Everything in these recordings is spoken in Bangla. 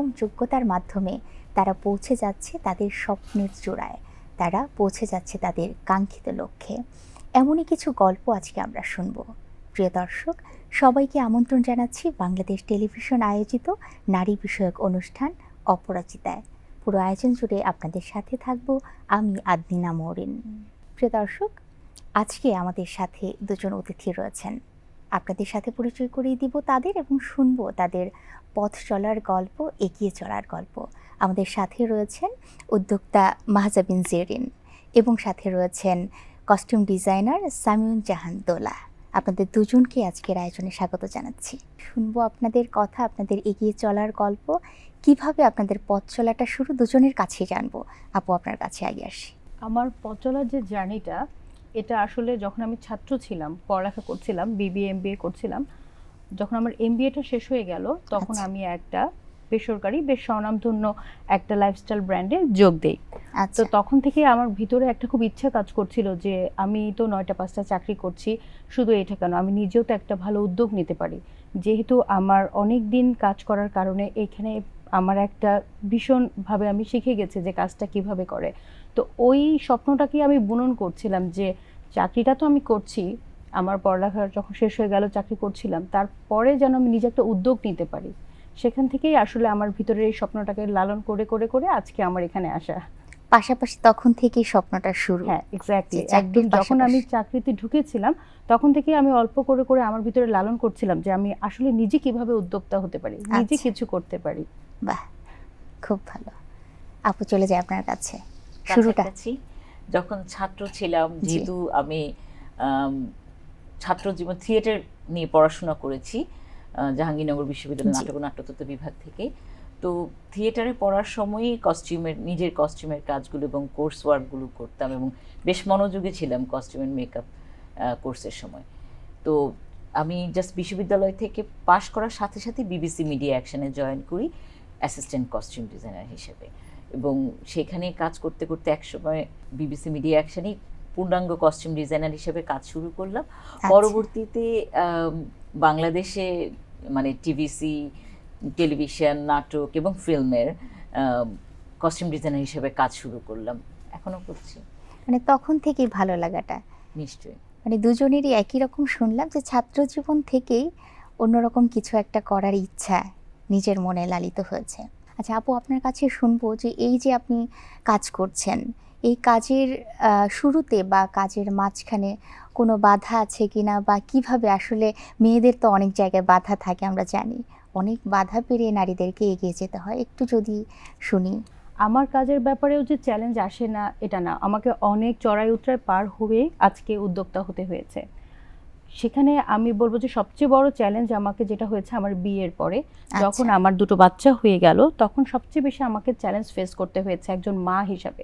এবং যোগ্যতার মাধ্যমে তারা পৌঁছে যাচ্ছে তাদের স্বপ্নের চূড়ায়। তারা পৌঁছে যাচ্ছে তাদের কাঙ্ক্ষিত লক্ষ্যে। এমনই কিছু গল্প আজকে আমরা শুনব। প্রিয় দর্শক, সবাইকে আমন্ত্রণ জানাচ্ছি বাংলাদেশ টেলিভিশন আয়োজিত নারী বিষয়ক অনুষ্ঠান অপরাজিতায়। পুরো আয়োজন জুড়ে আপনাদের সাথে থাকব আমি আদনিনা মরিন। প্রিয় দর্শক, আজকে আমাদের সাথে দুজন অতিথি রয়েছেন। আপনাদের সাথে পরিচয় করিয়ে দিব তাদের এবং শুনব তাদের পথ চলার গল্প, এগিয়ে চলার গল্প। আমাদের সাথে রয়েছেন উদ্যোক্তা মাহজাবিন জেরিন এবং সাথে রয়েছেন কস্টিউম ডিজাইনার সামিউন জাহান দোলা। আপনাদের দুজনকে আজকের আয়োজনে স্বাগত জানাচ্ছি। শুনব আপনাদের কথা, আপনাদের এগিয়ে চলার গল্প, কীভাবে আপনাদের পথ চলাটা শুরু, দুজনের কাছেই জানব। আপু, আপনার কাছে আগে আসি। আমার পথ চলার যে জার্নিটা এটা আসলে যখন আমি ছাত্র ছিলাম পড়ালেখা করছিলাম বিবিএ এমবিএ করছিলাম যখন আমার এমবিএটা শেষ হয়ে গেল তখন আচ্ছা। আমি একটা বেসরকারি বেশ স্বনামধন্য একটা লাইফস্টাইল ব্র্যান্ডে যোগ দেই। তো আচ্ছা তখন থেকে আমার ভিতরে একটা খুব ইচ্ছা কাজ করছিল যে আমি তো নয়টা পাঁচটা চাকরি করছি শুধু এটা কেন? আমি নিজেও তো একটা ভালো উদ্যোগ নিতে পারি। যেহেতু আমার অনেক দিন কাজ করার কারণে এখানে আমার একটা ভীষণভাবে আমি শিখে গেছি যে কাজটা কীভাবে করে। তো ওই স্বপ্নটাকে আমি বুনন করছিলাম যে চাকরিটা তো আমি করছি আমার পড়ালেখা যখন শেষ হয়ে গেল চাকরি করছিলাম তারপরে যেন আমি নিজে একটা উদ্যোগ নিতে পারি। সেখান থেকেই আসলে আমার ভিতরের এই স্বপ্নটাকে লালন করে করে করে আজকে আমার এখানে আসা। পাশাপাশি তখন থেকেই স্বপ্নটা শুরু। হ্যাঁ এক্স্যাক্টলি একদম যখন আমি চাকরিতে ঢুকেছিলাম তখন থেকে আমি অল্প করে করে আমার ভিতরে লালন করছিলাম যে আমি আসলে নিজে কীভাবে উদ্যোক্তা হতে পারি নিজে আচ্ছা। কিছু করতে পারি। বাহ খুব ভালো। আপু চলে যায় আপনার কাছে। কাছাকাছি যখন ছাত্র ছিলাম যেহেতু আমি ছাত্র জীবন থিয়েটার নিয়ে পড়াশোনা করেছি জাহাঙ্গীরনগর বিশ্ববিদ্যালয় নাটক ও নাট্যতত্ত্ব বিভাগ থেকে। তো থিয়েটারে পড়ার সময়ই কস্টিউমের নিজের কস্টিউমের কাজগুলো এবং কোর্স ওয়ার্কগুলো করতাম এবং বেশ মনোযোগী ছিলাম কস্টিউমের মেকআপ কোর্সের সময়। তো আমি জাস্ট বিশ্ববিদ্যালয় থেকে পাশ করার সাথে সাথে বিবিসি মিডিয়া অ্যাকশনে জয়েন করি অ্যাসিস্ট্যান্ট কস্টিউম ডিজাইনার হিসেবে। এবং সেখানে কাজ করতে করতে একসময় বিবিসি মিডিয়া অ্যাকশনেই পূর্ণাঙ্গ কস্টিউম ডিজাইনার হিসেবে কাজ শুরু করলাম। আচ্ছা। পরবর্তীতে বাংলাদেশে মানে টিভিসি টেলিভিশন নাটক এবং ফিল্মের কস্টিউম ডিজাইনার হিসেবে কাজ শুরু করলাম। এখনও করছি। মানে তখন থেকেই ভালো লাগাটা। নিশ্চয়ই। মানে দুজনেরই একই রকম শুনলাম যে ছাত্র জীবন থেকেই অন্যরকম কিছু একটা করার ইচ্ছা নিজের মনে লালিত হয়েছে। আচ্ছা আপু, আপনার কাছে শুনব যে এই যে আপনি কাজ করছেন, এই কাজের শুরুতে বা কাজের মাঝখানে কোনো বাধা আছে কি না বা কীভাবে আসলে মেয়েদের তো অনেক জায়গায় বাধা থাকে আমরা জানি, অনেক বাধা পেরিয়ে নারীদেরকে এগিয়ে যেতে হয়, একটু যদি শুনি। আমার কাজের ব্যাপারেও যে চ্যালেঞ্জ আসে না, এটা না। আমাকে অনেক চড়াই উতরাই পার হয়ে আজকে উদ্যোক্তা হতে হয়েছে। সেখানে আমি বলব যে সবচেয়ে বড় চ্যালেঞ্জ আমাকে যেটা হয়েছে আমার বিয়ের পরে যখন আচ্ছা, আমার দুটো বাচ্চা হয়ে গেল তখন সবচেয়ে বেশি আমাকে চ্যালেঞ্জ ফেস করতে হয়েছে একজন মা হিসাবে।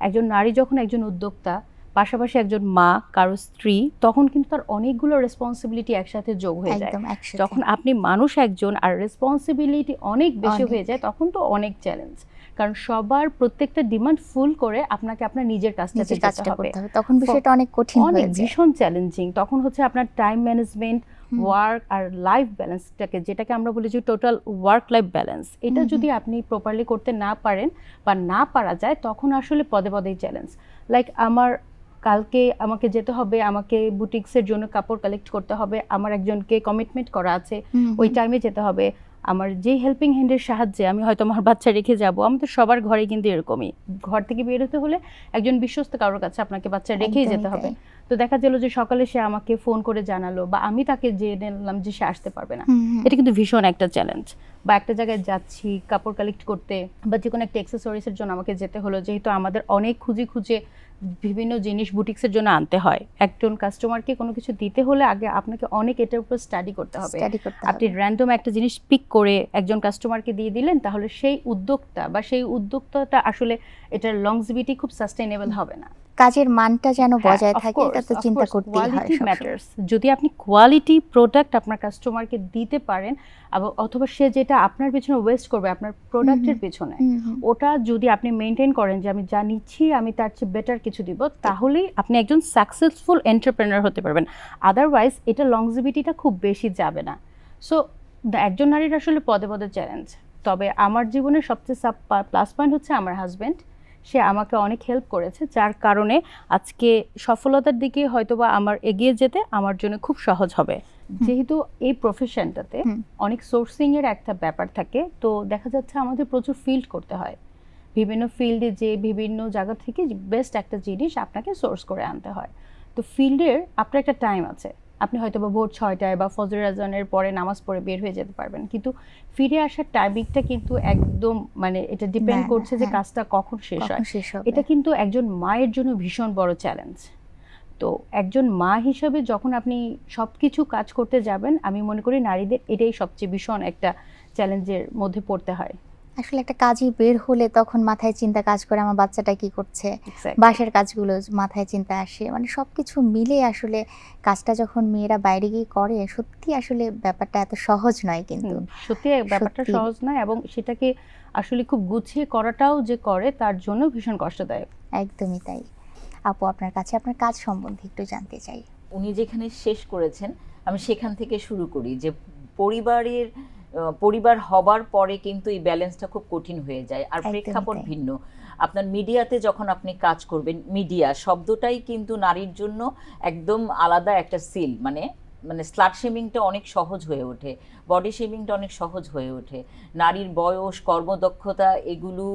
একজন নারী যখন একজন উদ্যোক্তা পাশাপাশি একজন মা কারও স্ত্রী তখন কিন্তু তার অনেকগুলো রেসপন্সিবিলিটি একসাথে যোগ হয়ে যায়। যখন আপনি মানুষ একজন আর রেসপন্সিবিলিটি অনেক বেশি হয়ে যায় তখন তো অনেক চ্যালেঞ্জ কারণ সবার প্রত্যেকটা ডিমান্ড ফুল করে আপনাকে আপনার নিজের কাজটা করতে হবে। তখন বিষয়টা অনেক কঠিন অনেক হয়ে যায়। ভীষণ চ্যালেঞ্জিং তখন হচ্ছে আপনার টাইম ম্যানেজমেন্ট ওয়ার্ক আর লাইফ ব্যালেন্সটাকে যেটাকে আমরা বলি যে টোটাল ওয়ার্ক লাইফ ব্যালেন্স এটা। যদি আপনি প্রপারলি করতে না পারেন বা না পারা যায় তখন আসলে পদে পদেই চ্যালেঞ্জ লাইক আমার কালকে আমাকে যেতে হবে আমাকে বুটিক্সের জন্য কাপড় কালেক্ট করতে হবে আমার একজনকে কমিটমেন্ট করা আছে ওই টাইমে যেতে হবে। আমার যেই হেল্পিং হ্যান্ডের সাহায্যে আমি হয়তো আমার বাচ্চা রেখে যাব আমাদের সবার ঘরে কিন্তু এরকমই। ঘর থেকে বের হতে হলে একজন বিশ্বস্ত কারোর কাছে আপনাকে বাচ্চা রেখেই যেতে হবে। তো দেখা গেল যে সকালে সে আমাকে ফোন করে জানালো বা আমি তাকে জেনে নিলাম যে সে আসতে পারবে না। এটা কিন্তু ভীষণ একটা চ্যালেঞ্জ বা একটা জায়গায় যাচ্ছি কাপড় কালেক্ট করতে বা যে কোনো একটা অ্যাক্সেসরিজের জন্য আমাকে যেতে হলো যেহেতু আমাদের অনেক খুঁজে খুঁজে বিভিন্ন জিনিস বুটিক্সের জন্য আনতে হয়। একজন কাস্টমারকে কোনো কিছু দিতে হলে আগে আপনাকে অনেক এটার উপর স্টাডি করতে হবে। আপনি র্যান্ডম একটা জিনিস পিক করে একজন কাস্টমারকে দিয়ে দিলেন তাহলে সেই উদ্যোক্তা বা সেই উদ্যোক্তাটা আসলে এটার লংজিভিটি খুব সাস্টেনেবল হবে না। কাজের মানটা যেন হ্যাঁ, বজায় থাকে এটা তো চিন্তা করতেই হয়। ম্যাটার্স যদি আপনি কোয়ালিটি প্রোডাক্ট আপনার কাস্টমারকে দিতে পারেন অথবা সে যেটা আপনার পিছনে ওয়েস্ট করবে আপনার প্রোডাক্টের পিছনে। ওটা যদি আপনি মেনটেন করেন যে আমি যা নিচ্ছি আমি তার চেয়ে বেটার কিছু দিব তাহলেই আপনি একজন সাকসেসফুল এন্টারপ্রেনার হতে পারবেন। আদারওয়াইজ এটা লংজিভিটিটা খুব বেশি যাবে না। সো একজন নারীর আসলে পদে পদে চ্যালেঞ্জ তবে আমার জীবনের সবচেয়ে প্লাস পয়েন্ট হচ্ছে আমার হাজব্যান্ড সে আমাকে অনেক হেল্প করেছে যার কারণে আজকে সফলতার দিকে হয়তোবা আমার এগিয়ে যেতে আমার জন্য খুব সহজ হবে। যেহেতু এই প্রফেশনটাতে অনেক সোর্সিং এর একটা ব্যাপার থাকে তো দেখা যাচ্ছে আমাদের প্রচুর ফিল্ড করতে হয়। বিভিন্ন ফিল্ডে যে বিভিন্ন জায়গা থেকে বেস্ট একটা জিনিস আপনাকে সোর্স করে আনতে হয়। তো ফিল্ডের আপনার একটা টাইম আছে। আপনি হয়তো বা ভোর ছয়টায় বা ফজর আজানের পরে নামাজ পড়ে বের হয়ে যেতে পারবেন। কিন্তু ফিরে আসার টাইমিংটা কিন্তু একদম মানে এটা ডিপেন্ড করছে যে হ্যাঁ। কাজটা কখন শেষ হয়। এটা কিন্তু একজন মায়ের জন্য ভীষণ বড় চ্যালেঞ্জ তো একজন মা হিসাবে যখন আপনি সব কিছু কাজ করতে যাবেন আমি মনে করি নারীদের এটাই সবচেয়ে ভীষণ একটা চ্যালেঞ্জের মধ্যে পড়তে হয়। আসলে একটা কাজই বের হলে তখন মাথায় চিন্তা কাজ করে আমার বাচ্চাটা কি করছে. বাসার কাজগুলো মাথায় চিন্তা আসে। মানে সব কিছু মিলে আসলে কাজটা যখন মেয়েরা বাইরে গিয়ে করে সত্যি আসলে ব্যাপারটা এত সহজ নয় কিন্তু। সত্যি ব্যাপারটা সহজ নয় এবং সেটাকে আসলে খুব গুছিয়ে করাটাও যে করে তার জন্য ভীষণ কষ্টদায়ক। একদমই তাই। আপু আপনার কাছে আপনার কাজ সম্বন্ধে একটু জানতে চাই। উনি যেখানে শেষ করেছেন আমি সেখান থেকে শুরু করি যে পরিবারের পরিবার হবার পরে কিন্তু এই ব্যালেন্সটা খুব কঠিন হয়ে যায় আর প্রেক্ষাপট ভিন্ন। আপনার মিডিয়াতে যখন আপনি কাজ করবেন মিডিয়া শব্দটাই কিন্তু নারীর জন্য একদম আলাদা একটা সিল। মানে মানে স্লাট শেমিংটা অনেক সহজ হয়ে ওঠে বডি শেমিংটা অনেক সহজ হয়ে ওঠে। নারীর বয়স কর্মদক্ষতা এগুলো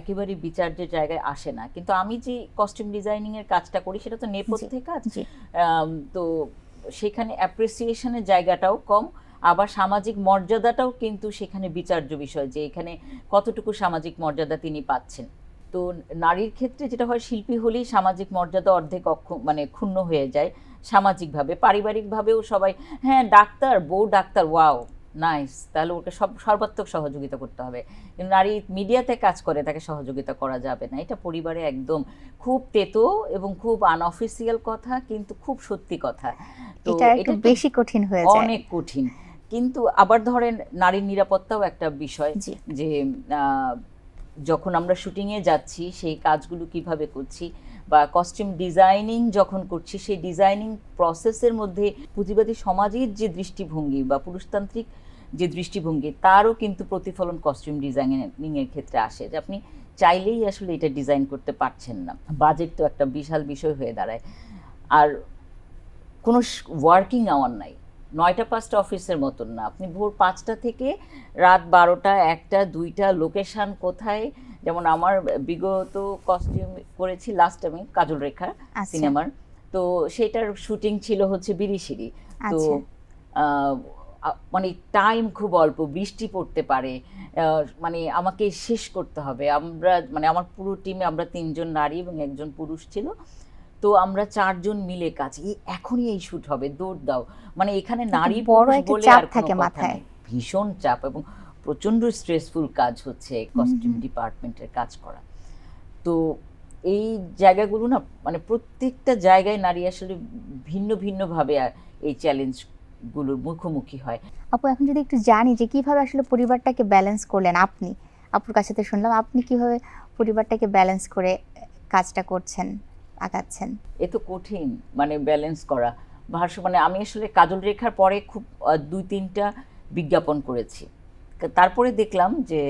একেবারে বিচার্যের জায়গায় আসে না। কিন্তু আমি যে কস্টিউম ডিজাইনিং এর কাজটা করি সেটা তো নেপথ্যে কাজ। তো সেখানে অ্যাপ্রিসিয়েশনের জায়গাটাও কম। আবার সামাজিক মর্যাদাটাও কিন্তু সেখানে বিচার্য বিষয় যে এখানে কতটুকু সামাজিক মর্যাদা তিনি পাচ্ছেন। তো নারীর ক্ষেত্রে যেটা হয় শিল্পী হলেই সামাজিক মর্যাদা অর্ধেক অক্ষ- মানে ক্ষুণ্ণ হয়ে যায় সামাজিকভাবে। পারিবারিকভাবেও সবাই হ্যাঁ ডাক্তার বউ ডাক্তার ওয়াও নাইস তাহলে ওকে সব সর্বাত্মক সহযোগিতা করতে হবে। কিন্তু নারী মিডিয়াতে কাজ করে তাকে সহযোগিতা করা যাবে না। এটা পরিবারে একদম খুব তেতো এবং খুব আনঅফিসিয়াল কথা কিন্তু খুব সত্যি কথা। তো এটা বেশি কঠিন হয়ে যায়। অনেক কঠিন। কিন্তু আবার ধরেন নারীর নিরাপত্তাও একটা বিষয় যে যখন আমরা শুটিংয়ে যাচ্ছি সেই কাজগুলো কীভাবে করছি বা কস্টিউম ডিজাইনিং যখন করছি সেই ডিজাইনিং প্রসেসের মধ্যে পুঁজিবাদী সমাজের যে দৃষ্টিভঙ্গি বা পুরুষতান্ত্রিক যে দৃষ্টিভঙ্গি তারও কিন্তু প্রতিফলন কস্টিউম ডিজাইনিংয়ের ক্ষেত্রে আসে যে আপনি চাইলেই আসলে এটা ডিজাইন করতে পারছেন না। বাজেট তো একটা বিশাল বিষয় হয়ে দাঁড়ায়। আর কোনো ওয়ার্কিং আওয়ার নাই। নয়টা পাঁচটা অফিসের মতন না। আপনি ভোর পাঁচটা থেকে রাত বারোটা একটা দুইটা লোকেশন কোথায়? যেমন আমার বিগত কস্টিউম করেছি লাস্ট আমি কাজল রেখা আচ্ছা। সিনেমার তো সেটার শুটিং ছিল হচ্ছে বিরিশিরি তো আচ্ছা। মানে টাইম খুব অল্প বৃষ্টি পড়তে পারে। মানে আমাকে শেষ করতে হবে। আমরা মানে আমার পুরো টিমে আমরা তিনজন নারী এবং একজন পুরুষ ছিল। তো আমরা চারজন মিলে কাজ এই এখনই এই শুট হবে দৌড় দাও। মানে এখানে নারী বড় একটা চাপ থাকে মাথায়। ভীষণ চাপ এবং প্রচণ্ড স্ট্রেসফুল কাজ হচ্ছে কস্টিউম ডিপার্টমেন্টের কাজ করা। তো এই জায়গাগুলো না মানে প্রত্যেকটা জায়গায় নারী আসলে ভিন্ন ভিন্নভাবে এই চ্যালেঞ্জগুলোর মুখোমুখি হয়। আপু এখন যদি একটু জানি যে কীভাবে আসলে পরিবারটাকে ব্যালেন্স করলেন আপনি? আপুর কাছে তো শুনলাম আপনি কীভাবে পরিবারটাকে ব্যালেন্স করে কাজটা করছেন? আগাচ্ছেন। এ তো কঠিন মানে ব্যালেন্স করা। ভাষ্য মানে আমি আসলে কাজল রেখার পরে খুব দুই তিনটা বিজ্ঞাপন করেছি। তারপরে দেখলাম যে,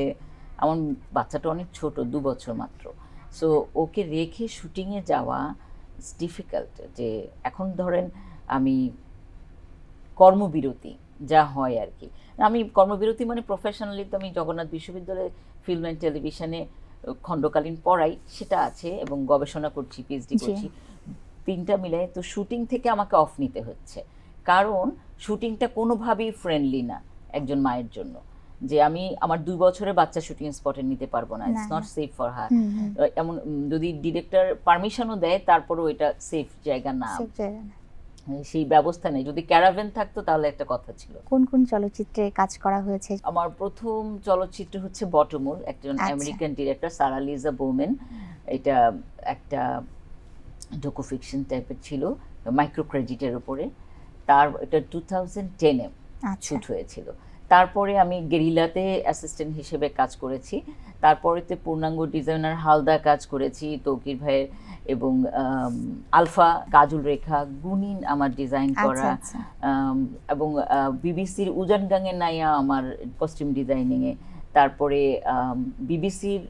আমার বাচ্চাটা অনেক ছোট, দু বছর মাত্র। সো ওকে রেখে শুটিংয়ে যাওয়া ডিফিকাল্ট যে এখন ধরেন আমি কর্মবিরতি, যা হয় আর কি। আমি কর্মবিরতি মানে প্রফেশনালি তো আমি জগন্নাথ বিশ্ববিদ্যালয়ে ফিল্ম অ্যান্ড টেলিভিশনে খণ্ডকালীন পড়াই সেটা আছে এবং গবেষণা করছি পিএইচডি করছি। তিনটা মিলে তো শুটিং থেকে আমাকে অফ নিতে হচ্ছে। কারণ শুটিংটা কোনোভাবেই ফ্রেন্ডলি না একজন মায়ের জন্য। যে আমি আমার দুই বছরের বাচ্চা শুটিং স্পটে নিতে পারব না it's not safe for her. এমন যদি ডিরেক্টর পারমিশনও দেয় তারপরও এটা সেফ জায়গা না। সেই ব্যবস্থা নেই। যদি ক্যারাভেন থাকতো তাহলে একটা কথা ছিল। কোন কোন চলচ্চিত্রে কাজ করা হয়েছে? আমার প্রথম চলচ্চিত্র হচ্ছে বটমুল একজন আচ্ছা। American director Sarah Lisa Bowman এটা একটা ডোকো ফিকশন টাইপের ছিল মাইক্রো ক্রেডিটের উপরে। তার এটা টু থাউজেন্ড টেনে শুট হয়েছিল। তারপরে আমি গেরিলাতে অ্যাসিস্ট্যান্ট হিসেবে কাজ করেছি। তারপরেতে পূর্ণাঙ্গ ডিজাইনার হালদা কাজ করেছি তৌকির ভাইয়ের এবং আলফা কাজল রেখা গুনিন আমার ডিজাইন আচ্ছা করা। আচ্ছা। এবং বিবিসির উজান গাঙের নাইয়া আমার কস্টিউম ডিজাইনিংয়ে তারপরে বিবিসির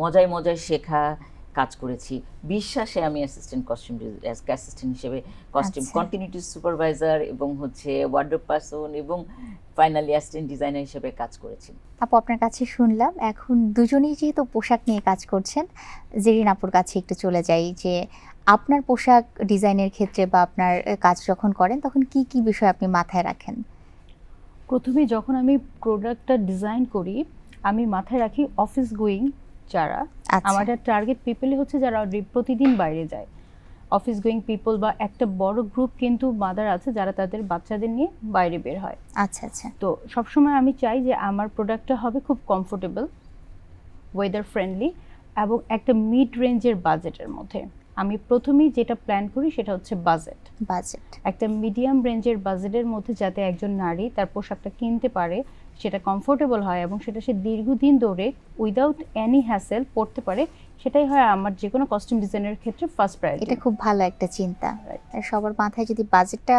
মজায় মজায় শেখা কাজ করেছি। বিশ্বাসে আমি অ্যাসিস্ট্যান্ট কস্টিউম অ্যাসিস্ট্যান্ট হিসেবে কস্টিউম। কন্টিনিউটি সুপারভাইজার এবং হচ্ছে ওয়ার্ড্রোপ পার্সন এবং ফাইনালি অ্যাসিস্ট্যান্ট ডিজাইনার হিসেবে কাজ করেছি আপু আপনার কাছে শুনলাম এখন দুজনেই যেহেতু পোশাক নিয়ে কাজ করছেন জেরিন আপুর কাছে একটু চলে যাই যে আপনার পোশাক ডিজাইনের ক্ষেত্রে বা আপনার কাজ যখন করেন তখন কি কি বিষয় আপনি মাথায় রাখেন? প্রথমে যখন আমি প্রোডাক্টটা ডিজাইন করি আমি মাথায় রাখি অফিস গোয়িং যারা। আচ্ছা। আমার টার্গেট পিপলই হচ্ছে যারা প্রতিদিন বাইরে যায়। অফিস গোয়িং পিপল বা একটা বড় গ্রুপ কিন্তু মাদার আছে যারা তাদের বাচ্চাদের নিয়ে বাইরে বের হয়। আচ্ছা আচ্ছা। তো সবসময় আমি চাই যে আমার প্রোডাক্টটা হবে খুব কমফোর্টেবল ওয়েদার ফ্রেন্ডলি এবং একটা মিড রেঞ্জের বাজেটের মধ্যে। আমি প্রথমেই যেটা প্ল্যান করি সেটা হচ্ছে বাজেট বাজেট একটা মিডিয়াম রেঞ্জের বাজেটের মধ্যে যাতে একজন নারী তার পোশাকটা কিনতে পারে সেটা কমফোর্টেবল হয় এবং সেটা সে দীর্ঘদিন ধরে উইদাউট এনি হ্যাসেল পড়তে পারে সেটাই হয় আমার যে কোনো কস্টিউম ডিজাইনের ক্ষেত্রে ফার্স্ট প্রায়োরিটি এটা খুব ভালো একটা চিন্তা। সবার মাথায় যদি বাজেটটা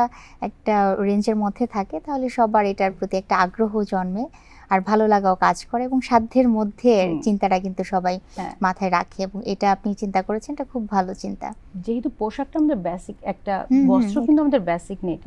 একটা রেঞ্জের মধ্যে থাকে তাহলে সবার এটার প্রতি একটা আগ্রহ জন্মে। আর ভালো লাগাও কাজ করে এবং সাধ্যের মধ্যে চিন্তাটা কিন্তু সবাই হ্যাঁ। মাথায় রাখে এবং এটা আপনি চিন্তা করেছেন এটা খুব ভালো চিন্তা। যেহেতু পোশাকটা আমাদের বেসিক একটা বস্ত্র কিন্তু আমাদের বেসিক নেই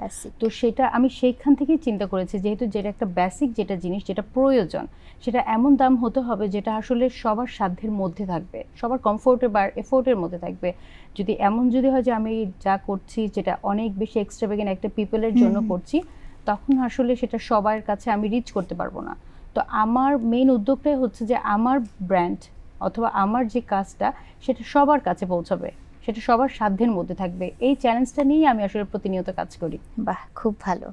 তো সেটা আমি সেইখান থেকেই চিন্তা করেছি যেহেতু যেটা একটা বেসিক যেটা জিনিস যেটা প্রয়োজন সেটা এমন দাম হতে হবে যেটা আসলে সবার সাধ্যের মধ্যে থাকবে সবার কমফোর্টের বা এফোর্টের মধ্যে থাকবে। যদি এমন যদি হয় যে আমি যা করছি যেটা অনেক বেশি এক্সট্রা একটা পিপলের জন্য করছি তখন আসলে সেটা সবার কাছে আমি রিচ করতে পারব না। তো আমার মেন উদ্যোগটাই হচ্ছে যে আমার ব্র্যান্ড অথবা আমার যে কাজটা সেটা সবার কাছে পৌঁছাবে সেটা সবার সাধ্যের মধ্যে থাকবে। এই চ্যালেঞ্জটা নিয়েই আমি আসলে প্রতিনিয়ত কাজ করি। বাহ খুব ভালো।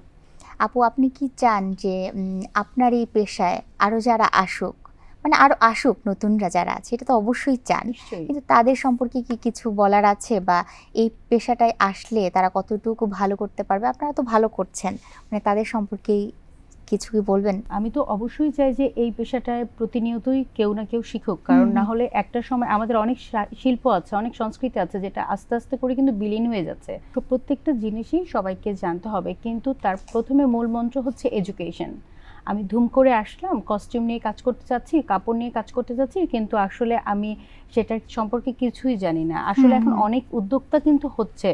আপু আপনি কি চান যে আপনার এই পেশায় আরও যারা আসুক মানে আরও আসুক নতুনরা যারা আছে এটা তো অবশ্যই চান কিন্তু তাদের সম্পর্কে কি কিছু বলার আছে বা এই পেশাটায় আসলে তারা কতটুকু ভালো করতে পারবে? আপনারা তো ভালো করছেন মানে তাদের সম্পর্কে কিছু কি বলবেন? আমি তো অবশ্যই চাই যে এই পেশাটায় প্রতিনিয়তই কেউ না কেউ শিখুক। কারণ না হলে একটা সময় আমাদের অনেক শিল্প আছে অনেক সংস্কৃতি আছে যেটা আস্তে আস্তে করে কিন্তু বিলীন হয়ে যাচ্ছে। তো প্রত্যেকটা জিনিসই সবাইকে জানতে হবে। কিন্তু তার প্রথমে মূল মন্ত্র হচ্ছে এডুকেশন আমি ধুম করে আসলাম কস্টিউম নিয়ে কাজ করতে চাচ্ছি কাপড় নিয়ে কাজ করতে চাচ্ছি কিন্তু আসলে আমি সেটার সম্পর্কে কিছুই জানি না। আসলে এখন অনেক উদ্যোক্তা কিন্তু হচ্ছে।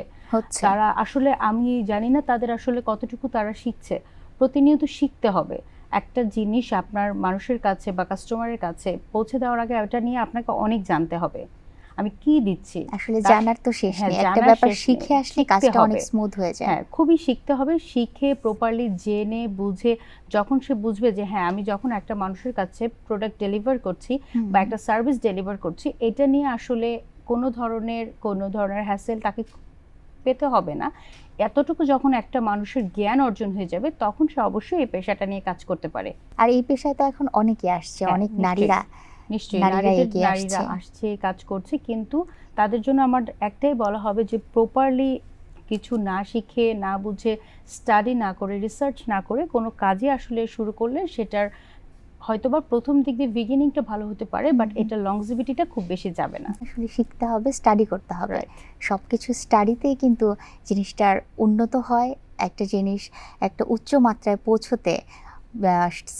তারা আসলে আমি জানি না তাদের আসলে কতটুকু তারা শিখছে। প্রতিনিয়ত শিখতে হবে। একটা জিনিস আপনার মানুষের কাছে বা কাস্টমারের কাছে পৌঁছে দেওয়ার আগে ওটা নিয়ে আপনাকে অনেক জানতে হবে। আমি কি দিচ্ছি? আসলে জানার তো শেষ হ্যাঁ, নেই। একটা ব্যাপার শিখে আসলে কাজটা অনেক স্মুথ হয়ে যায়। হ্যাঁ খুবই শিখতে হবে। শিখে প্রপারলি জেনে বুঝে যখন সে বুঝবে যে হ্যাঁ আমি যখন একটা মানুষের কাছে প্রোডাক্ট ডেলিভার করছি বা একটা সার্ভিস ডেলিভার করছি এটা নিয়ে আসলে কোনো ধরনের কোনো ধরনের হ্যাসেল তাকে পেতে হবে না। এতটুকু যখন একটা মানুষের জ্ঞান অর্জন হয়ে যাবে তখন সে অবশ্যই এই পেশাটা নিয়ে কাজ করতে পারে আর এই পেশায় তো এখন অনেকে আসছে হ্যাঁ, অনেক। নারীরা নিশ্চয়ই নারীরা। আসছে কাজ করছে কিন্তু তাদের জন্য আমার একটাই বলা হবে যে প্রপারলি কিছু না শিখে না বুঝে স্টাডি না করে রিসার্চ না করে কোনো কাজে আসলে শুরু করলে সেটার হয়তোবা প্রথম দিক দিয়ে বিগিনিংটা ভালো হতে পারে বাট। এটা লংজিভিটিটা খুব বেশি যাবে না। আসলে শিখতে হবে স্টাডি করতে হবে। Right. সবকিছু স্টাডিতেই কিন্তু জিনিসটার উন্নত হয়। একটা জিনিস একটা উচ্চ মাত্রায় পৌঁছতে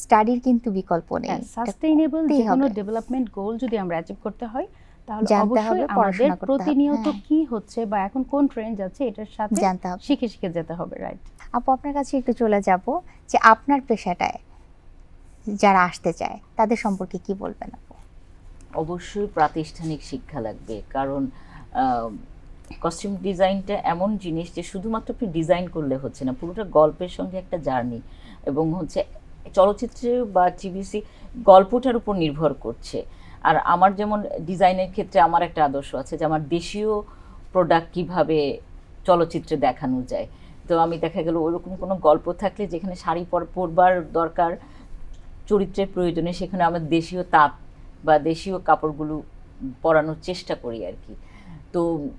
স্টাডির কিন্তু বিকল্প নেই। সাস্টেইনেবল যে কোনো ডেভেলপমেন্ট গোল যদি আমরা অ্যাচিভ করতে হয় তাহলে জানতে হবে, অবশ্যই আমাদের প্রতিনিয়ত হ্যাঁ। কি হচ্ছে বা এখন কোন ট্রেন্ড যাচ্ছে এটার সাথে জানতে হবে। শিখে শিখে যেতে হবে রাইট আপু আপনার কাছে একটু চলে যাব যে আপনার পেশাটায় যারা আসতে চায়, তাদের সম্পর্কে কি বলবেন আপু? অবশ্যই প্রাতিষ্ঠানিক শিক্ষা লাগবে, কারণ কস্টিউম ডিজাইনটা এমন জিনিস যে শুধুমাত্র আপনি ডিজাইন করলে হচ্ছে না, পুরোটা গল্পের সঙ্গে একটা জার্নি এবং হচ্ছে চলচ্চিত্রে বা টিভিসি গল্পটার উপর নির্ভর করছে। আর আমার যেমন ডিজাইনের ক্ষেত্রে আমার একটা আদর্শ আছে যে আমার দেশীয় প্রোডাক্ট কীভাবে চলচ্চিত্রে দেখানো যায়। তো আমি দেখা গেল ওরকম কোনো গল্প থাকলে যেখানে শাড়ি পর, পরবার দরকার চরিত্রের প্রয়োজনে সেখানে আমার দেশীয় তাঁত বা দেশীয় কাপড়গুলো পরানোর চেষ্টা করি আর কি। তো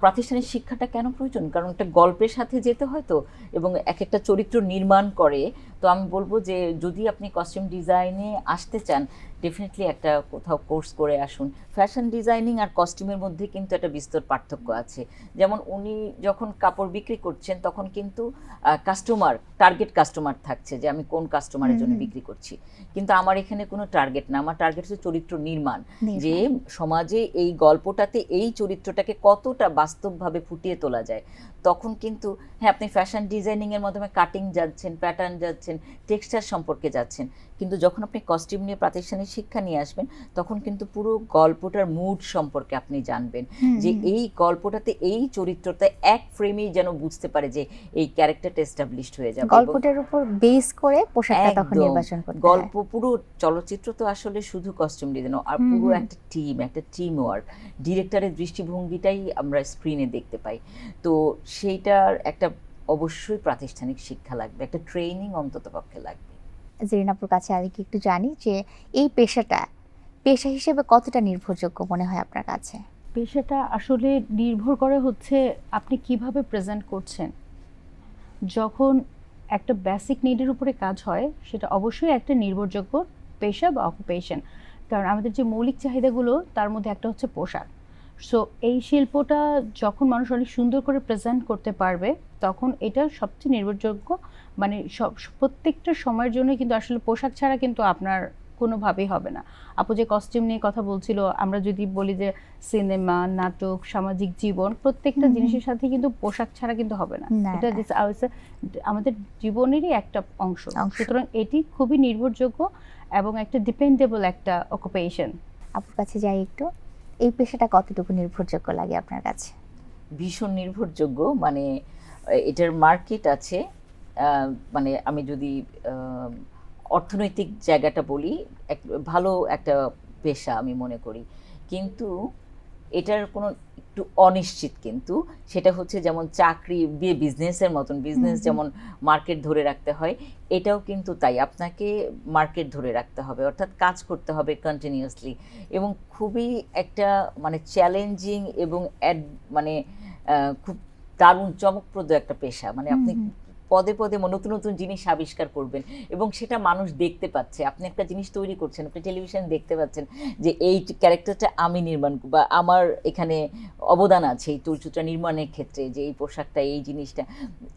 প্রাতিষ্ঠানিক শিক্ষাটা কেন প্রয়োজন? কারণ একটা গল্পের সাথে যেতে হয় তো, এবং এক একটা চরিত্র নির্মাণ করে। তো আমি বলব যে, যদি আপনি কস্টিউম ডিজাইনে আসতে চান ডেফিনেটলি একটা কোথাও কোর্স করে আসুন। ফ্যাশন ডিজাইনিং আর কস্টিউমের মধ্যে কিন্তু একটা বিস্তর পার্থক্য আছে। যেমন উনি যখন কাপড় বিক্রি করছেন তখন কিন্তু কাস্টমার টার্গেট কাস্টমার থাকছে যে আমি কোন কাস্টমারের জন্য। বিক্রি করছি। কিন্তু আমার এখানে কোনো টার্গেট না। আমার টার্গেট হচ্ছে চরিত্র নির্মাণ। যে সমাজে এই গল্পটাতে এই চরিত্রটাকে কতটা বাস্তবভাবে ফুটিয়ে তোলা যায় তখন কিন্তু হ্যাঁ আপনি ফ্যাশন ডিজাইনিং এর মাধ্যমে কাটিং যাচ্ছেন প্যাটার্ন যাচ্ছেন টেক্সচার সম্পর্কে যাচ্ছেন। কিন্তু যখন আপনি কস্টিউম নিয়ে প্রাতিষ্ঠানিক শিক্ষা নিয়ে আসবেন তখন কিন্তু পুরো গল্পটার মুড সম্পর্কে আপনি জানবেন। যে এই গল্পটাতে এই চরিত্রটা এক ফ্রেমেই যেন বুঝতে পারে যে এই ক্যারেক্টারটা এস্টাবলিশড হয়ে যাবে। গল্পটার উপর বেস করে পোশাকটা তখন নির্বাচন করতে। গল্প পুরো চলচ্চিত্র তো আসলে শুধু কস্টিউম ডিজাইন আর পুরো একটা টিম একটা টিম ওয়ার্ক ডিরেক্টরের দৃষ্টিভঙ্গিটাই আমরা স্ক্রিনে দেখতে পাই। তো সেইটার একটা অবশ্যই প্রাতিষ্ঠানিক শিক্ষা লাগবে একটা ট্রেনিং অন্তত পক্ষে লাগবে। জেরিনাপুর কাছে আমি কি একটু জানি যে এই পেশাটা, পেশা হিসেবে কতটা নির্ভরযোগ্য মনে হয় আপনার কাছে? পেশাটা আসলে নির্ভর করে হচ্ছে আপনি কীভাবে প্রেজেন্ট করছেন। যখন একটা বেসিক নিডের উপরে কাজ হয়, সেটা অবশ্যই একটা নির্ভরযোগ্য পেশা বা অকুপেশন কারণ আমাদের যে মৌলিক চাহিদাগুলো, তার মধ্যে একটা হচ্ছে পোশাক। সো এই শিল্পটা যখন মানুষ অনেক সুন্দর করে প্রেজেন্ট করতে পারবে তখন এটা সবচেয়ে নির্ভরযোগ্য। মানে সব প্রত্যেকটা সময়ের জন্য কিন্তু আসলে পোশাক ছাড়া কিন্তু আপনার কোনোভাবেই হবে না। আপু যে কস্টিউম নিয়ে কথা বলছিল আমরা যদি বলি যে সিনেমা নাটক সামাজিক জীবন প্রত্যেকটা। জিনিসের সাথে কিন্তু পোশাক ছাড়া কিন্তু হবে না। এটা আমাদের জীবনেরই একটা অংশ। অংশ। সুতরাং এটি খুবই নির্ভরযোগ্য এবং একটা ডিপেন্ডেবল একটা অকুপেশন আপুর কাছে যাই একটু। এই পেশাটা কতটুকু নির্ভরযোগ্য লাগে আপনার কাছে? ভীষণ নির্ভরযোগ্য মানে এটার মার্কেট আছে। মানে আমি যদি অর্থনৈতিক জায়গাটা বলি, এক, ভালো একটা পেশা আমি মনে করি। কিন্তু এটার কোনো একটু অনিশ্চিত কিন্তু। সেটা হচ্ছে যেমন চাকরি দিয়ে বিজনেসের মতন বিজনেস যেমন মার্কেট ধরে রাখতে হয় এটাও কিন্তু তাই। আপনাকে মার্কেট ধরে রাখতে হবে অর্থাৎ কাজ করতে হবে কন্টিনিউয়াসলি এবং খুবই একটা মানে চ্যালেঞ্জিং এবং অ্যাড- মানে খুব দারুণ চমকপ্রদ একটা পেশা। মানে আপনি পদে পদে নতুন নতুন জিনিস আবিষ্কার করবেন এবং সেটা মানুষ দেখতে পাচ্ছে। আপনি একটা জিনিস তৈরি করছেন, আপনি টেলিভিশন দেখতে পাচ্ছেন যে এই ক্যারেক্টারটা আমি নির্মাণ বা আমার এখানে অবদান আছে এই চলচ্চিত্র নির্মাণের ক্ষেত্রে যে এই পোশাকটা, এই জিনিসটা।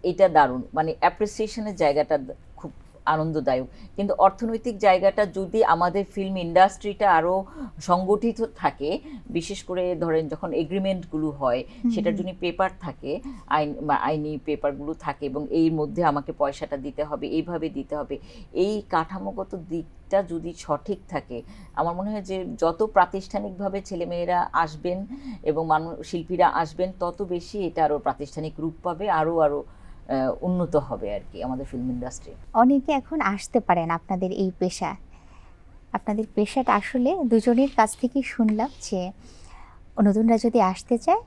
এটা দারুণ। মানে অ্যাপ্রিসিয়েশনের জায়গাটা খুব আনন্দদায়ক। কিন্তু অর্থনৈতিক জায়গাটা যদি আমাদের ফিল্ম ইন্ডাস্ট্রিটা আরও সংগঠিত থাকে বিশেষ করে ধরেন যখন এগ্রিমেন্টগুলো হয় সেটার জন্য পেপার থাকে আইন বা আইনি পেপারগুলো থাকে এবং এর মধ্যে আমাকে পয়সাটা দিতে হবে এইভাবে দিতে হবে এই কাঠামোগত দিকটা যদি সঠিক থাকে আমার মনে হয় যে যত প্রাতিষ্ঠানিকভাবে ছেলেমেয়েরা আসবেন এবং মানুষ শিল্পীরা আসবেন তত বেশি এটা আরও প্রাতিষ্ঠানিক রূপ পাবে আরও আরও উন্নত হবে আর কি আমাদের ফিল্ম ইন্ডাস্ট্রি অনেকে এখন আসতে পারেন আপনাদের এই পেশা। আপনাদের পেশাটা আসলে দুজনের কাছ থেকেই শুনলাম যে নতুনরা যদি আসতে চায়,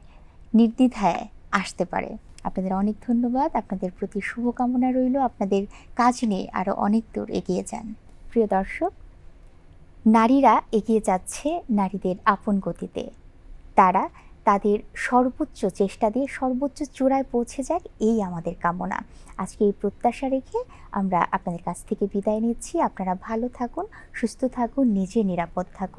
নির্দ্বিধায় আসতে পারে। আপনাদের অনেক ধন্যবাদ। আপনাদের প্রতি শুভকামনা রইল। আপনাদের কাজ নিয়ে আরও অনেক দূর এগিয়ে যান। প্রিয় দর্শক, নারীরা এগিয়ে যাচ্ছে নারীদের আপন গতিতে। তারা তাদের সর্বোচ্চ চেষ্টা দিয়ে সর্বোচ্চ চূড়ায় পৌঁছে যাক, এই আমাদের কামনা। আজকে এই প্রত্যাশা রেখে আমরা আপনাদের কাছ থেকে বিদায় নিচ্ছি। আপনারা ভালো থাকুন, সুস্থ থাকুন, নিজে নিরাপদ থাকুন।